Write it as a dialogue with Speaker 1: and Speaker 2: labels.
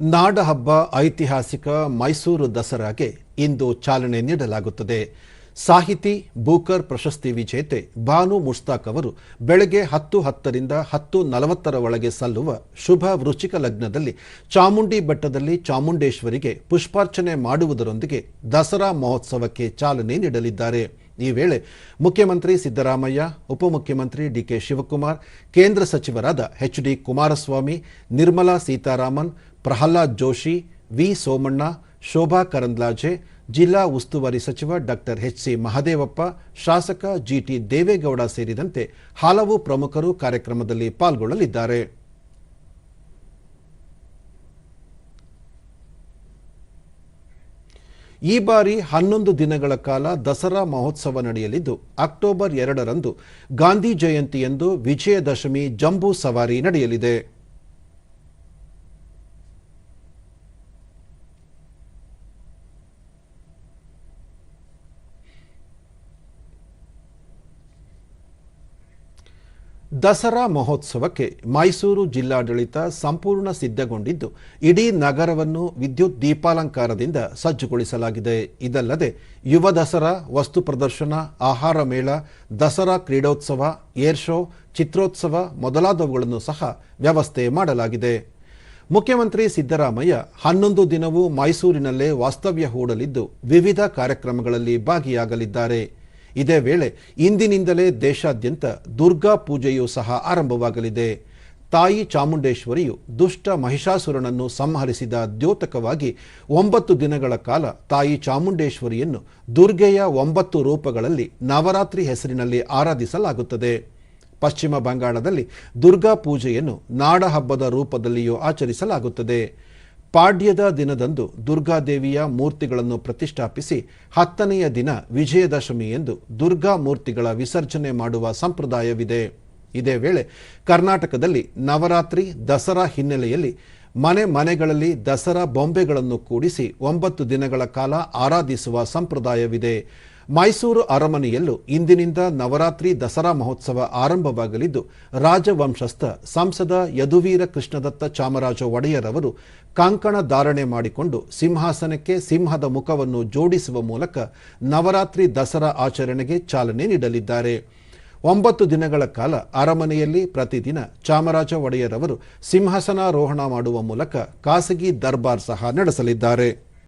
Speaker 1: ನಾಡಹಬ್ಬ ಐತಿಹಾಸಿಕ ಮೈಸೂರು ದಸರಾಗೆ ಇಂದು ಚಾಲನೆ ನೀಡಲಾಗುತ್ತದೆ. ಸಾಹಿತಿ ಬೂಕರ್ ಪ್ರಶಸ್ತಿ ವಿಜೇತೆ ಬಾನು ಮುಸ್ತಾಕ್ ಅವರು ಬೆಳಗ್ಗೆ ಹತ್ತು ಹತ್ತರಿಂದ ಹತ್ತು ನಲವತ್ತರ ಒಳಗೆ ಸಲ್ಲುವ ಶುಭ ವೃಚಿಕ ಲಗ್ನದಲ್ಲಿ ಚಾಮುಂಡಿ ಬೆಟ್ಟದಲ್ಲಿ ಚಾಮುಂಡೇಶ್ವರಿಗೆ ಪುಷ್ಪಾರ್ಚನೆ ಮಾಡುವುದರೊಂದಿಗೆ ದಸರಾ ಮಹೋತ್ಸವಕ್ಕೆ ಚಾಲನೆ ನೀಡಲಿದ್ದಾರೆ. ಈ ವೇಳೆ ಮುಖ್ಯಮಂತ್ರಿ ಸಿದ್ದರಾಮಯ್ಯ, ಉಪಮುಖ್ಯಮಂತ್ರಿ ಡಿಕೆ ಶಿವಕುಮಾರ್, ಕೇಂದ್ರ ಸಚಿವರಾದ H D Kumaraswamy, Nirmala Sitharaman, Prahlad Joshi, V. Somanna, Shobha Karandlaje, ಜಿಲ್ಲಾ ಉಸ್ತುವಾರಿ ಸಚಿವ ಡಾಕ್ಟರ್ ಎಚ್. ಸಿ. ಮಹದೇವಪ್ಪ, ಶಾಸಕ ಜಿಟಿ ದೇವೇಗೌಡ ಸೇರಿದಂತೆ ಹಲವು ಪ್ರಮುಖರು ಕಾರ್ಯಕ್ರಮದಲ್ಲಿ ಪಾಲ್ಗೊಳ್ಳಲಿದ್ದಾರೆ. ಈ ಬಾರಿ ಹನ್ನೊಂದು ದಿನಗಳ ಕಾಲ ದಸರಾ ಮಹೋತ್ಸವ ನಡೆಯಲಿದ್ದು, ಅಕ್ಟೋಬರ್ ಎರಡರಂದು ಗಾಂಧಿ ಜಯಂತಿಯಂದು ವಿಜಯದಶಮಿ ಜಂಬೂ ಸವಾರಿ ನಡೆಯಲಿದೆ. ದಸರಾ ಮಹೋತ್ಸವಕ್ಕೆ ಮೈಸೂರು ಜಿಲ್ಲಾಡಳಿತ ಸಂಪೂರ್ಣ ಸಿದ್ಧಗೊಂಡಿದ್ದು, ಇಡೀ ನಗರವನ್ನು ವಿದ್ಯುತ್ ದೀಪಾಲಂಕಾರದಿಂದ ಸಜ್ಜುಗೊಳಿಸಲಾಗಿದೆ. ಇದಲ್ಲದೆ, ಯುವ ದಸರಾ, ವಸ್ತು ಪ್ರದರ್ಶನ, ಆಹಾರ ಮೇಳ, ದಸರಾ ಕ್ರೀಡೋತ್ಸವ, ಏರ್ ಶೋ, ಚಿತ್ರೋತ್ಸವ ಮೊದಲಾದವುಗಳನ್ನು ಸಹ ವ್ಯವಸ್ಥೆ ಮಾಡಲಾಗಿದೆ. ಮುಖ್ಯಮಂತ್ರಿ ಸಿದ್ದರಾಮಯ್ಯ ಹನ್ನೊಂದು ದಿನವೂ ಮೈಸೂರಿನಲ್ಲೇ ವಾಸ್ತವ್ಯ ಹೂಡಲಿದ್ದು, ವಿವಿಧ ಕಾರ್ಯಕ್ರಮಗಳಲ್ಲಿ ಭಾಗಿಯಾಗಲಿದ್ದಾರೆ. ಇದೇ ವೇಳೆ ಇಂದಿನಿಂದಲೇ ದೇಶಾದ್ಯಂತ ದುರ್ಗಾ ಪೂಜೆಯೂ ಸಹ ಆರಂಭವಾಗಲಿದೆ. ತಾಯಿ ಚಾಮುಂಡೇಶ್ವರಿಯು ದುಷ್ಟ ಮಹಿಷಾಸುರನನ್ನು ಸಂಹರಿಸಿದ ದ್ಯೋತಕವಾಗಿ ಒಂಬತ್ತು ದಿನಗಳ ಕಾಲ ತಾಯಿ ಚಾಮುಂಡೇಶ್ವರಿಯನ್ನು ದುರ್ಗೆಯ ಒಂಬತ್ತು ರೂಪಗಳಲ್ಲಿ ನವರಾತ್ರಿ ಹೆಸರಿನಲ್ಲಿ ಆರಾಧಿಸಲಾಗುತ್ತದೆ. ಪಶ್ಚಿಮ ಬಂಗಾಳದಲ್ಲಿ ದುರ್ಗಾ ಪೂಜೆಯನ್ನು ನಾಡಹಬ್ಬದ ರೂಪದಲ್ಲಿಯೂ ಆಚರಿಸಲಾಗುತ್ತದೆ. ಪಾಡ್ಯದ ದಿನದಂದು ದುರ್ಗಾದೇವಿಯ ಮೂರ್ತಿಗಳನ್ನು ಪ್ರತಿಷ್ಠಾಪಿಸಿ ಹತ್ತನೆಯ ದಿನ ವಿಜಯದಶಮಿ ಎಂದು ದುರ್ಗಾ ಮೂರ್ತಿಗಳ ವಿಸರ್ಜನೆ ಮಾಡುವ ಸಂಪ್ರದಾಯವಿದೆ. ಇದೇ ವೇಳೆ ಕರ್ನಾಟಕದಲ್ಲಿ ನವರಾತ್ರಿ, ದಸರಾ ಹಿನ್ನೆಲೆಯಲ್ಲಿ ಮನೆ ಮನೆಗಳಲ್ಲಿ ದಸರಾ ಬೊಂಬೆಗಳನ್ನು ಕೂಡಿಸಿ ಒಂಬತ್ತು ದಿನಗಳ ಕಾಲ ಆರಾಧಿಸುವ ಸಂಪ್ರದಾಯವಿದೆ. ಮೈಸೂರು ಅರಮನೆಯಲ್ಲೂ ಇಂದಿನಿಂದ ನವರಾತ್ರಿ ದಸರಾ ಮಹೋತ್ಸವ ಆರಂಭವಾಗಲಿದ್ದು, ರಾಜವಂಶಸ್ಥ ಸಂಸದ ಯದುವೀರ ಕೃಷ್ಣದತ್ತ ಚಾಮರಾಜ ಒಡೆಯರ್ ಅವರು ಕಂಕಣ ಧಾರಣೆ ಮಾಡಿಕೊಂಡು ಸಿಂಹಾಸನಕ್ಕೆ ಸಿಂಹದ ಮುಖವನ್ನು ಜೋಡಿಸುವ ಮೂಲಕ ನವರಾತ್ರಿ ದಸರಾ ಆಚರಣೆಗೆ ಚಾಲನೆ ನೀಡಲಿದ್ದಾರೆ. ಒಂಬತ್ತು ದಿನಗಳ ಕಾಲ ಅರಮನೆಯಲ್ಲಿ ಪ್ರತಿದಿನ ಚಾಮರಾಜ ಒಡೆಯರ್ ಅವರು ಸಿಂಹಾಸನಾರೋಹಣ ಮಾಡುವ ಮೂಲಕ ಖಾಸಗಿ ದರ್ಬಾರ್ ಸಹ ನಡೆಸಲಿದ್ದಾರೆ.